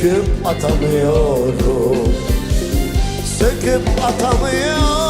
Söküp atamıyorum. Söküp atamıyorum